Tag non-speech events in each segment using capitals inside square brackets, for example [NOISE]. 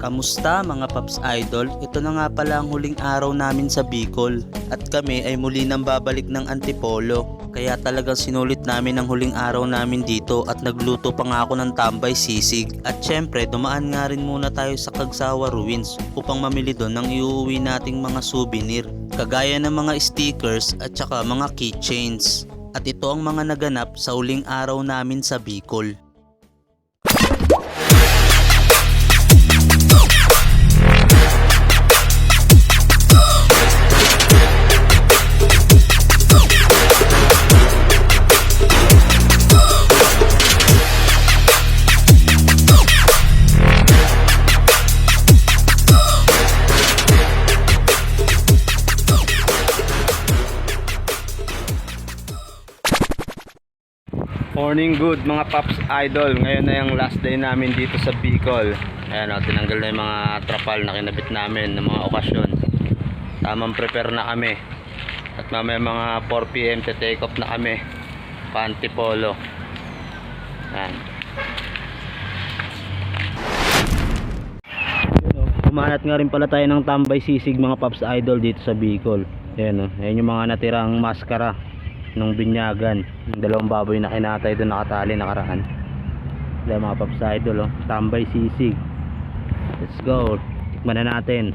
Kamusta mga Paps Idol? Ito na nga pala ang huling araw namin sa Bicol at kami ay muli nang babalik ng Antipolo. Kaya talagang sinulit namin ang huling araw namin dito at nagluto pa nga ako ng tambay sisig. At syempre dumaan nga rin muna tayo sa Kagsawa Ruins upang mamili doon ng iuwi nating mga souvenir. Kagaya ng mga stickers at saka mga keychains. At ito ang mga naganap sa huling araw namin sa Bicol. Morning good mga Paps Idol. Ngayon na yung last day namin dito sa Bicol. Ayan o, tinanggal na yung mga trapal na kinabit namin ng mga okasyon. Tamang prepare na kami. At mamaya mga 4pm to take off na kami. Pantipolo. Ayan. Kumanat nga rin pala tayo ng tambay sisig mga Paps Idol dito sa Bicol. Ayan o, ayan yung mga natirang maskara nung binyagan. Yung dalawang baboy na kinatay doon nakatali nakaraan. Dahil mga paps idol oh. tambay sisig. Let's go. Tikman na natin.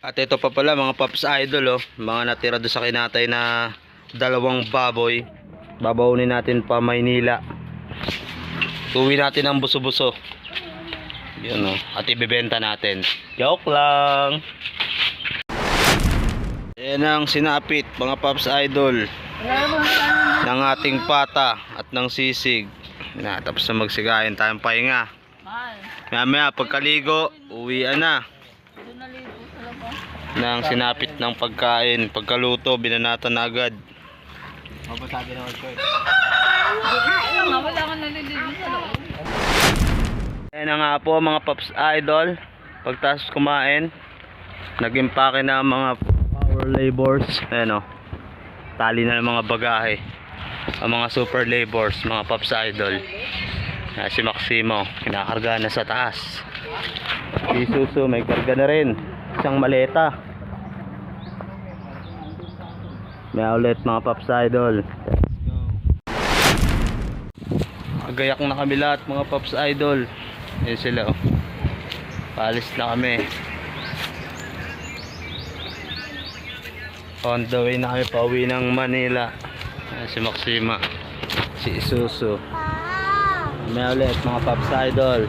At ito pa pala mga paps idol oh. mga natira doon sa kinatay na dalawang baboy. Babawunin natin pa Maynila. Uwi natin ang buso-buso. Yun oh. at ibebenta natin. Joke lang Yan ang sinapit mga Paps Idol ng ating pata at ng sisig. Na, tapos na magsigayin tayong pahinga. Maya maya pagkaligo, uwian na. Nang sinapit ng pagkain. Pagkaluto, binanata na agad. Wala ka naliligo sa loob. Ayan na nga po mga Paps Idol. Pagtas kumain, nag-impake na ang mga power labors. Ayan o. Tali na ng mga bagahe. Ang mga super labors, mga Paps Idol. Si Maximo, kinakarga na sa taas. Si Susu, may karga na rin. Isang maleta. May ulit mga Paps Idol. Magayak na kami lahat mga Paps Idol. Yan sila oh. Paalis na kami. On the way na kami pauwi ng Manila. Yan si Maxima. Si Isuzu. May ulit mga Paps Idol.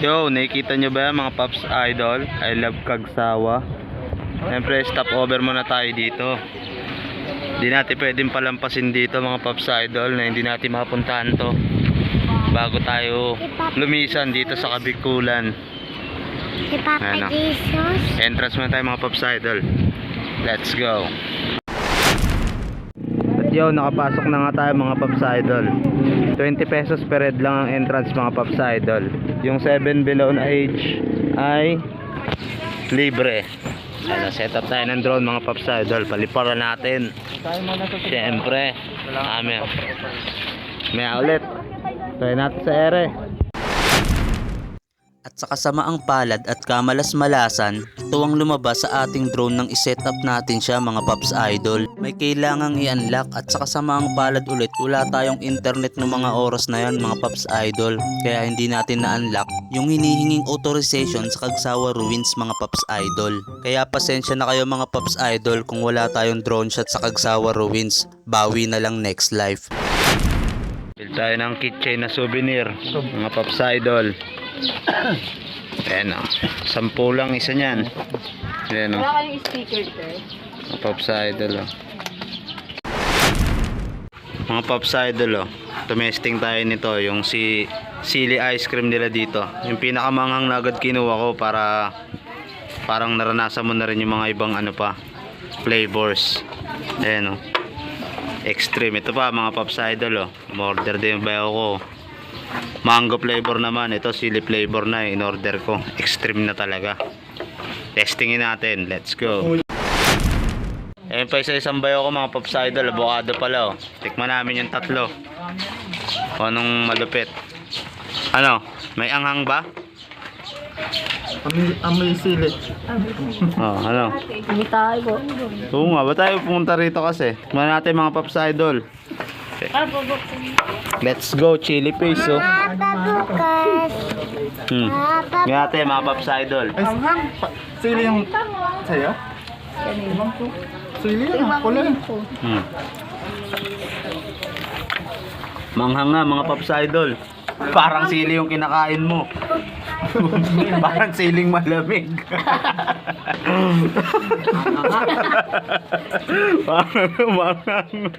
Yo, nakikita nyo ba mga Paps Idol? I love Kagsawa. Siyempre, stop over muna tayo dito. Hindi natin pwedeng palampasin dito mga Paps Idol na hindi natin mapuntahan to bago tayo lumisan dito sa Kabikulan. Si Papa Ano? Jesus. Entrance muna tayo mga Paps Idol. Let's go. At yo, nakapasok na nga tayo mga Paps Idol. 20 pesos per head lang ang entrance mga Paps Idol. Yung 7 below na age ay libre. Ano, set up tayo ng drone mga Paps Idol. Paliparan natin. Siyempre. Kami. May outlet. Try natin sa ere. At sa kasamaang palad at kamalas-malasan, ito ang lumabas sa ating drone nang iset up natin siya mga Paps Idol. May kailangang i-unlock at sa kasamaang palad ulit wala tayong internet ng mga oras na yan mga Paps Idol. Kaya hindi natin na-unlock yung hinihinging authorization sa Kagsawa Ruins mga Paps Idol. Kaya pasensya na kayo mga Paps Idol kung wala tayong drone shot sa Kagsawa Ruins. Bawi na lang next life. Bil tayo ng keychain na souvenir. Mga Paps Idol. [COUGHS] Ayan o. Sampu lang isa niyan. Ayan o. Wala kayong sticker, sir. Paps Idol o. Mga Paps Idol o. Tumesting tayo nito. Yung si sili ice cream nila dito. Yung pinakamanghang na agad kinuha ko para parang naranasan mo na rin yung mga ibang ano pa flavors. Ayan o. Extreme. Ito pa mga Paps Idol o. Order din yung bayo ko. Mango flavor naman. Ito sili flavor na eh. In order ko. Extreme na talaga. Testingin natin. Let's go. Ayun pa isa isang bayo ko mga Pops Idol. Avocado pala oh. Tikman namin yung tatlo. Kung anong malupit. Ano? May anghang ba? Amoy, amoy sili. Oh, ano? Hindi tayo. Oo nga, ba tayo pumunta rito kasi? Tignan natin mga Pops Idol. Let's go, chili paste oh. Papa bukas. Hmm. Tignan natin mga Pops Idol. Ay, pa- sili yung sa'yo? Sili yan, ah, kulay. Hmm. Manghang nga mga Pops Idol. Parang sili yung kinakain mo. [LAUGHS] Parang siling malamig. [LAUGHS] Parang manghang.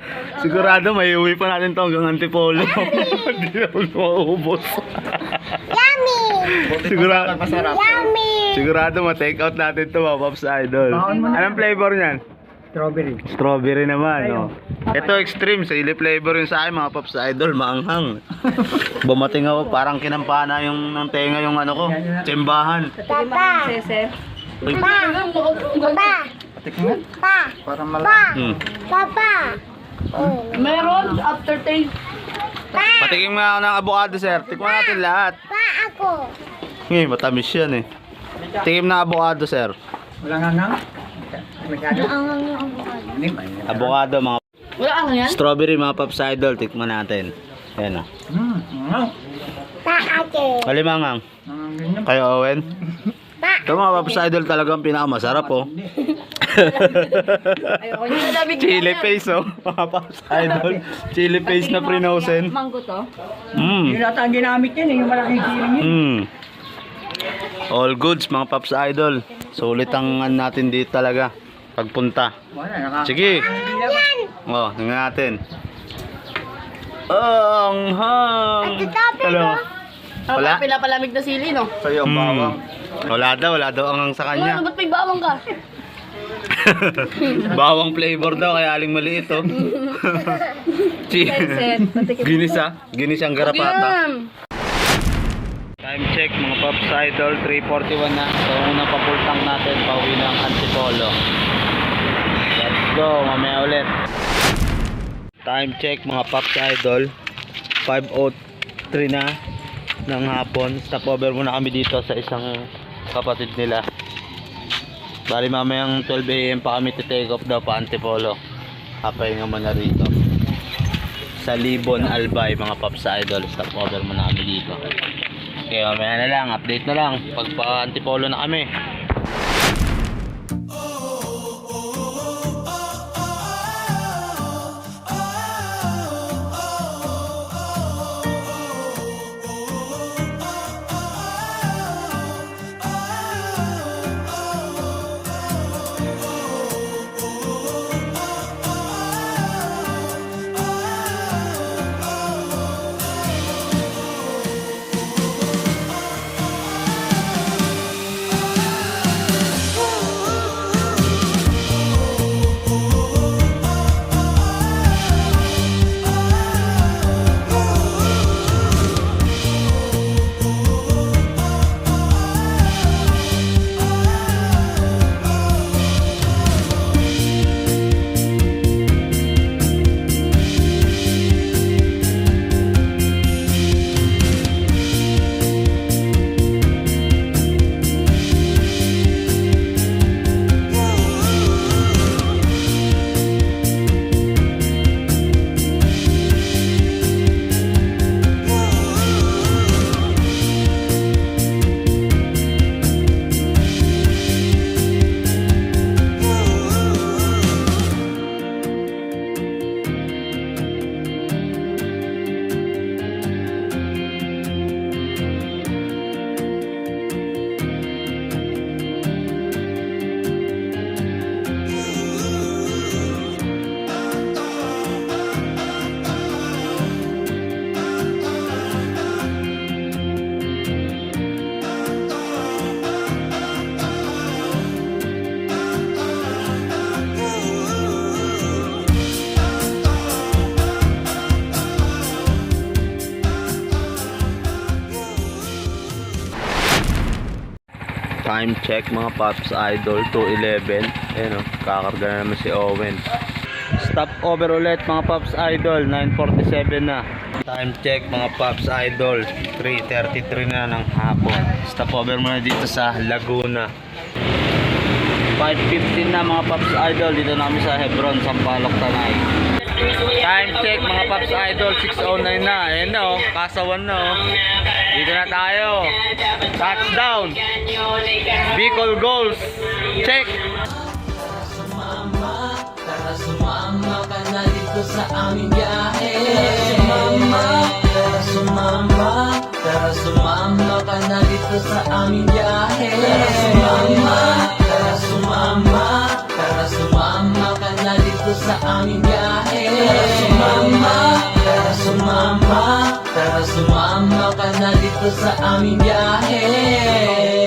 Sigurado may uwi pa natin to hanggang Antipolo. [LAUGHS] Hindi na maubos. Yummy! Sigurado, Yummy! sigurado ma-take out natin to mga Pops Idol. Anong flavor niyan? Strawberry. Strawberry naman, no? Ito extreme, sili flavor yun sa akin, mga Pops Idol, maanghang. [LAUGHS] Bumating ako, parang kinampana yung ng tenga yung ano ko, tsembahan. Papa! Sese. Uy, Pa! Papa! Tikman. Pa! Para Pa! malaki. hmm. Papa! Oh. Meron after taste. Pa! Patikim nga ako ng avocado, sir. Tikman natin lahat. Pa ako! Ngayon, matamis yan eh. Tikim na avocado, sir. Wala nga nga. Masyado. Avocado, mga Wala ano yan? strawberry, mga Pops Idol. Tikman natin. Ayan o. Hmm, ano? Pa ate! Kalimangang. Ang. Kayo, Owen? Pa! Ito mga Pops Idol talagang pinakamasarap oh. [LAUGHS] Ayoko na David. Chili paste oh. Mga Pops Idol. Chili paste na prinosen. Mango to. Mm. Yun ata ang ginamit yan, eh, yung malaking siling yun. Mm. All goods mga Pops Idol. Sulit ang ano natin dito talaga. Pagpunta. Sige. Oh, tingnan natin. Ang hang. Hello. Wala? Wala. Pinapalamig na sili, no? Sa'yo ang bawang. Hmm. Wala daw, wala daw ang sa Ano, kanya. ba't may bawang ka? [LAUGHS] Bawang flavor daw, kaya aling maliit oh. [LAUGHS] Set. Patikim. Ginisa, ginis ang garapata. Time check mga Pops Idol, 3.41 na. So unang papultang natin, pauwi ng Antipolo. Let's go, mamaya ulit. Time check mga Pops Idol, 5.03 na ng hapon. Stopover muna kami dito sa isang kapatid nila. Bali mamayang 12 a.m. pa kami take off daw pa Antipolo. Kapay nga muna rito. Sa Libon Albay mga Pops Idol, stopover muna kami dito. Okay, mamaya na lang, update na lang. Pag pa Antipolo na kami. Time check mga Pops Idol 2.11 Ayan o, kakarga na naman si Owen. Stop over ulit mga Pops Idol 9.47 na. Time check mga Pops Idol 3.33 na ng hapon. Stopover muna dito sa Laguna. 5.15 na mga Pops Idol Dito na kami sa Hebron, Sampaloc, Tanay. Time check mga Pops Idol 6.09 na. Ayan na oh, kasawan na oh Dito na tayo Touchdown Bicol goals Check Tara sumama ka na dito sa aming biyahe Sumama, tara sumama Tara sumama ka na dito sa aming biyahe Tara sumama, tara sumama Tara sumama ka sa aming biyahe Tara sumama, tara sumama Tara sumama dito sa aming biyahe